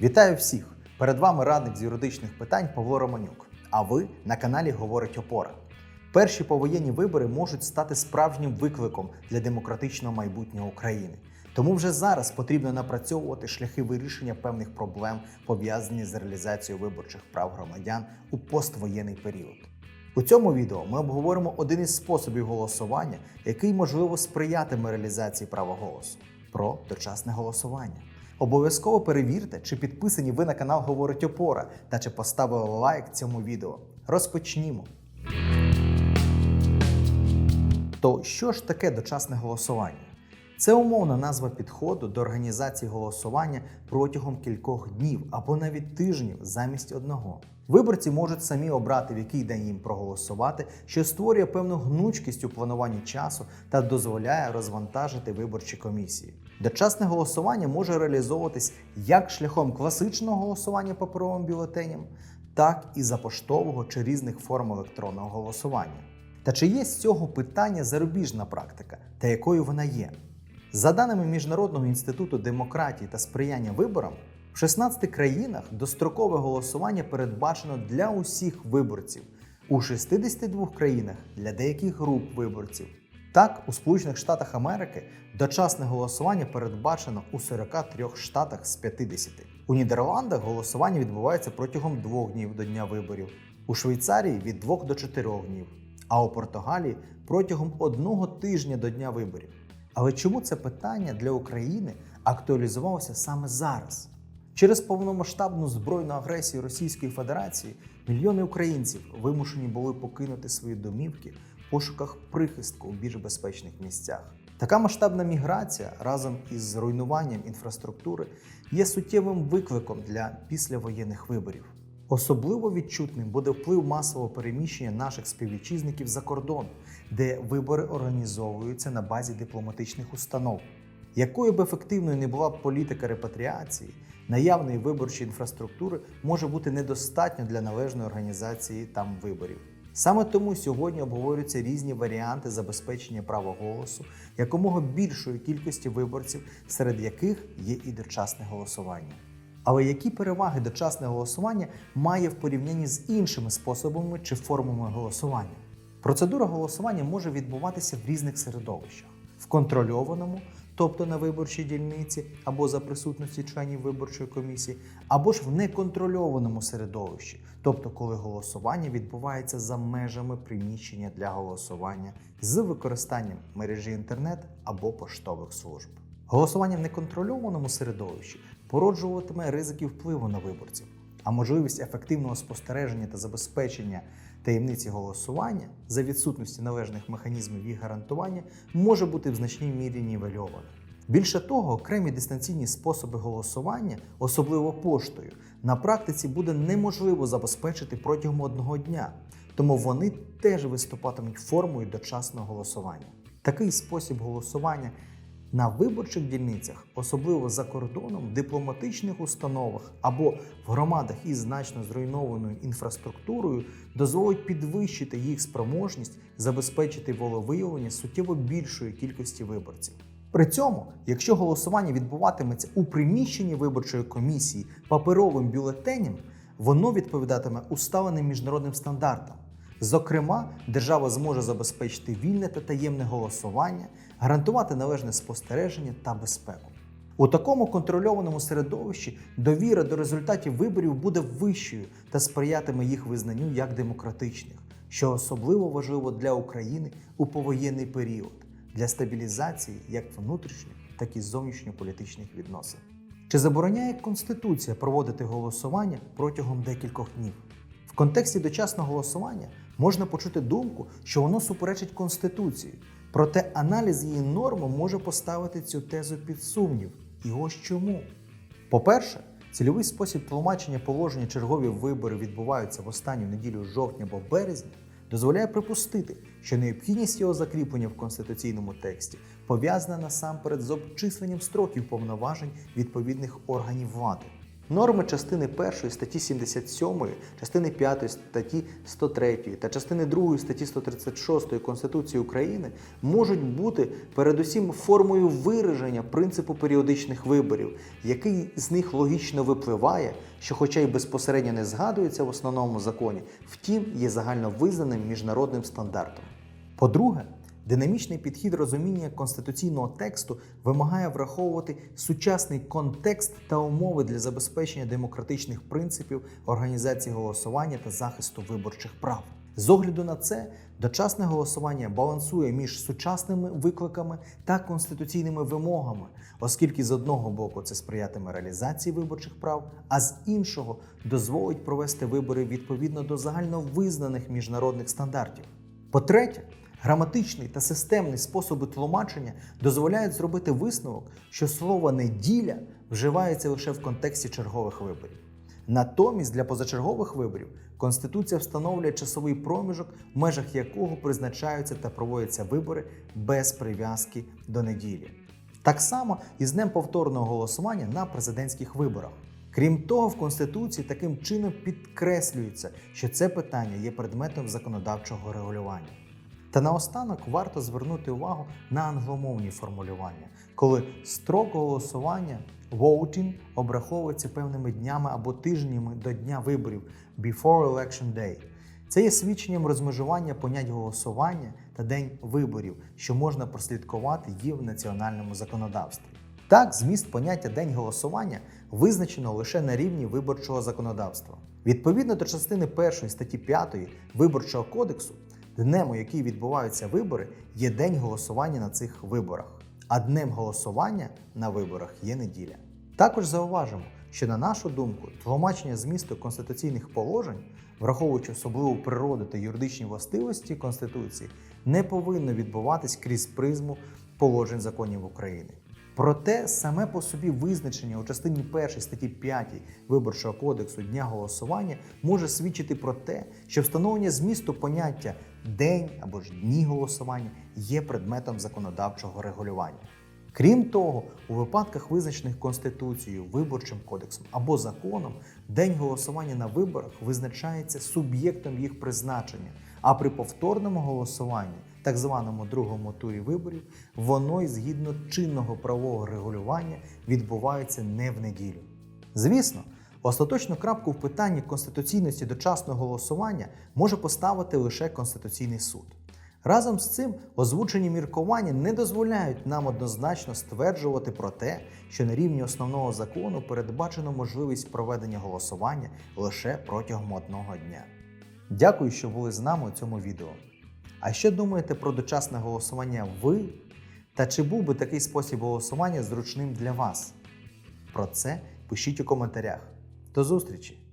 Вітаю всіх! Перед вами радник з юридичних питань Павло Романюк. А ви на каналі Говорить Опора. Перші повоєнні вибори можуть стати справжнім викликом для демократичного майбутнього України. Тому вже зараз потрібно напрацьовувати шляхи вирішення певних проблем, пов'язаних з реалізацією виборчих прав громадян у поствоєнний період. У цьому відео ми обговоримо один із способів голосування, який можливо сприятиме реалізації права голосу про дочасне голосування. Обов'язково перевірте, чи підписані ви на канал Говорить Опора та чи поставили лайк цьому відео. Розпочнімо. То що ж таке дочасне голосування? Це умовна назва підходу до організації голосування протягом кількох днів або навіть тижнів замість одного. Виборці можуть самі обрати, в який день їм проголосувати, що створює певну гнучкість у плануванні часу та дозволяє розвантажити виборчі комісії. Дочасне голосування може реалізовуватись як шляхом класичного голосування паперовим бюлетеням, так і за поштового чи різних форм електронного голосування. Та чи є з цього питання зарубіжна практика та якою вона є? За даними Міжнародного інституту демократії та сприяння виборам, в 16 країнах дострокове голосування передбачено для усіх виборців, у 62 країнах для деяких груп виборців. Так, у Сполучених Штатах Америки дочасне голосування передбачено у 43 штатах з 50. У Нідерландах голосування відбувається протягом двох днів до дня виборів, у Швейцарії від 2 до 4 днів, а у Португалії протягом одного тижня до дня виборів. Але чому це питання для України актуалізувалося саме зараз? Через повномасштабну збройну агресію Російської Федерації мільйони українців вимушені були покинути свої домівки пошуках прихистку у більш безпечних місцях. Така масштабна міграція разом із руйнуванням інфраструктури є суттєвим викликом для післявоєнних виборів. Особливо відчутним буде вплив масового переміщення наших співвітчизників за кордон, де вибори організовуються на базі дипломатичних установ. Якою б ефективною не була політика репатріації, наявної виборчої інфраструктури може бути недостатньо для належної організації там виборів. Саме тому сьогодні обговорюються різні варіанти забезпечення права голосу якомога більшої кількості виборців, серед яких є і дочасне голосування. Але які переваги дочасне голосування має в порівнянні з іншими способами чи формами голосування? Процедура голосування може відбуватися в різних середовищах: в контрольованому, тобто на виборчій дільниці або за присутності членів виборчої комісії, або ж в неконтрольованому середовищі, тобто коли голосування відбувається за межами приміщення для голосування з використанням мережі інтернет або поштових служб. Голосування в неконтрольованому середовищі породжуватиме ризики впливу на виборців, а можливість ефективного спостереження та забезпечення таємниці голосування за відсутності належних механізмів їх гарантування може бути в значній мірі нівельована. Більше того, окремі дистанційні способи голосування, особливо поштою, на практиці буде неможливо забезпечити протягом одного дня, тому вони теж виступатимуть формою дочасного голосування. Такий спосіб голосування на виборчих дільницях, особливо за кордоном, дипломатичних установах або в громадах із значно зруйнованою інфраструктурою, дозволить підвищити їх спроможність забезпечити волевиявлення суттєво більшої кількості виборців. При цьому, якщо голосування відбуватиметься у приміщенні виборчої комісії паперовим бюлетенем, воно відповідатиме усталеним міжнародним стандартам. Зокрема, держава зможе забезпечити вільне та таємне голосування, гарантувати належне спостереження та безпеку. У такому контрольованому середовищі довіра до результатів виборів буде вищою та сприятиме їх визнанню як демократичних, що особливо важливо для України у повоєнний період для стабілізації як внутрішніх, так і зовнішньополітичних відносин. Чи забороняє Конституція проводити голосування протягом декількох днів? В контексті дочасного голосування можна почути думку, що воно суперечить Конституції, проте аналіз її норм може поставити цю тезу під сумнів. І ось чому. По-перше, цільовий спосіб тлумачення положення чергові вибори відбуваються в останню неділю жовтня або березня, дозволяє припустити, що необхідність його закріплення в конституційному тексті пов'язана насамперед з обчисленням строків повноважень відповідних органів влади. Норми частини 1 статті 77, частини 5 статті 103 та частини 2 статті 136 Конституції України можуть бути передусім формою вираження принципу періодичних виборів, який з них логічно випливає, що, хоча й безпосередньо не згадується в основному законі, втім є загальновизнаним міжнародним стандартом. По-друге, Динамічний підхід розуміння конституційного тексту вимагає враховувати сучасний контекст та умови для забезпечення демократичних принципів організації голосування та захисту виборчих прав. З огляду на це, дочасне голосування балансує між сучасними викликами та конституційними вимогами, оскільки з одного боку це сприятиме реалізації виборчих прав, а з іншого дозволить провести вибори відповідно до загальновизнаних міжнародних стандартів. По-третє, Граматичний та системний способи тлумачення дозволяють зробити висновок, що слово неділя вживається лише в контексті чергових виборів. Натомість для позачергових виборів Конституція встановлює часовий проміжок, в межах якого призначаються та проводяться вибори без прив'язки до неділі. Так само і з днем повторного голосування на президентських виборах. Крім того, в Конституції таким чином підкреслюється, що це питання є предметом законодавчого регулювання. Та наостанок варто звернути увагу на англомовні формулювання, коли строк голосування voting обраховується певними днями або тижнями до дня виборів before election day. Це є свідченням розмежування понять голосування та день виборів, що можна прослідкувати є в національному законодавстві. Так, зміст поняття день голосування визначено лише на рівні виборчого законодавства. Відповідно до частини 1 статті 5 Виборчого кодексу, Днем, у який відбуваються вибори, є день голосування на цих виборах, а днем голосування на виборах є неділя. Також зауважимо, що на нашу думку, тлумачення змісту конституційних положень, враховуючи особливу природу та юридичні властивості Конституції, не повинно відбуватись крізь призму положень законів України. Проте саме по собі визначення у частині 1 статті 5 Виборчого кодексу дня голосування може свідчити про те, що встановлення змісту поняття день або ж дні голосування є предметом законодавчого регулювання. Крім того, у випадках, визначених Конституцією, виборчим кодексом або законом, день голосування на виборах визначається суб'єктом їх призначення, а при повторному голосуванні, так званому другому турі виборів, воно й згідно чинного правового регулювання відбувається не в неділю. Звісно, остаточну крапку в питанні конституційності дочасного голосування може поставити лише Конституційний суд. Разом з цим озвучені міркування не дозволяють нам однозначно стверджувати про те, що на рівні основного закону передбачено можливість проведення голосування лише протягом одного дня. Дякую, що були з нами у цьому відео. А що думаєте про дочасне голосування ви? Та чи був би такий спосіб голосування зручним для вас? Про це пишіть у коментарях. До зустрічі!